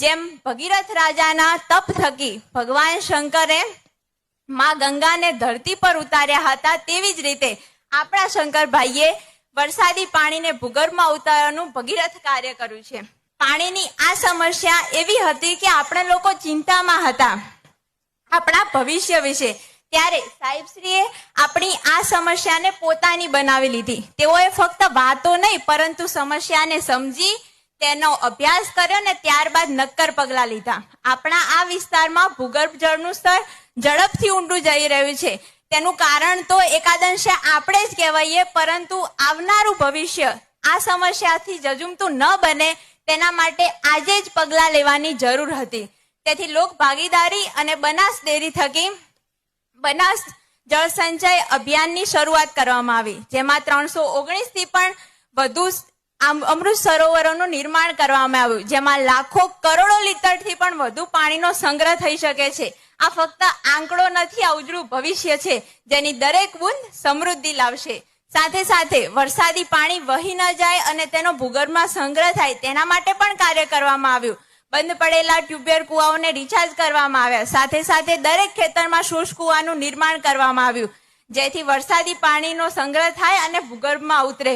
જેમ ભગીરથ રાજાના તપ થકી ભગવાન શંકરે માં ગંગાને ધરતી પર ઉતાર્યા હતા તેવી જ રીતે આપણા શંકર ભાઈએ વરસાદી પાણીને ભૂગર્ભમાં ઉતારવાનું ભગીરથ કાર્ય કર્યું છે. પાણીની આ સમસ્યા એવી હતી કે આપણે લોકો ચિંતામાં હતા. આપણા ભવિષ્ય વિશે. ત્યારે સાહેબશ્રીએ આપણી આ સમસ્યાને પોતાની બનાવી લીધી. તેઓએ ફક્ત વાતો નહીં, પરંતુ સમસ્યાને સમજી તેનો અભ્યાસ કર્યો ને ત્યારબાદ નક્કર પગલાં લીધા. આપણા આ વિસ્તારમાં ભૂગર્ભ જળનું સ્તર ઝડપથી ઊંડું જઈ રહ્યું છે. તેનું કારણ તો એકાદંશે આપણે જ કહેવાઈએ, પરંતુ આવનારું ભવિષ્ય આ સમસ્યાથી જજુમતું ન બને તેના માટે આજે જ પગલાં લેવાની જરૂર હતી. તેથી લોક ભાગીદારી અને બનાસ ડેરી થકી બનાસ જળ સંચય અભિયાનની શરૂઆત કરવામાં આવી, જેમાં ત્રણસો ઓગણીસથી પણ વધુ અમૃત સરોવરોનું નિર્માણ કરવામાં આવ્યું, જેમાં લાખો કરોડો લીટરથી પણ વધુ પાણીનો સંગ્રહ થઈ શકે છે. આ ફક્ત આંકડો નથી, આ ભવિષ્ય છે, જેની દરેક બુંદ સમૃદ્ધિ લાવશે. સાથે સાથે વરસાદી પાણી વહી ન જાય અને તેનો ભૂગર્ભમાં સંગ્રહ થાય, તેના માટે પણ કાર્ય કરવામાં આવ્યું. બંધ પડેલા ટ્યુબવેલ કુવાઓને રિચાર્જ કરવામાં આવ્યા. સાથે સાથે દરેક ખેતરમાં શુષ્ક કુવાનું નિર્માણ કરવામાં આવ્યું, જેથી વરસાદી પાણીનો સંગ્રહ થાય અને ભૂગર્ભમાં ઉતરે.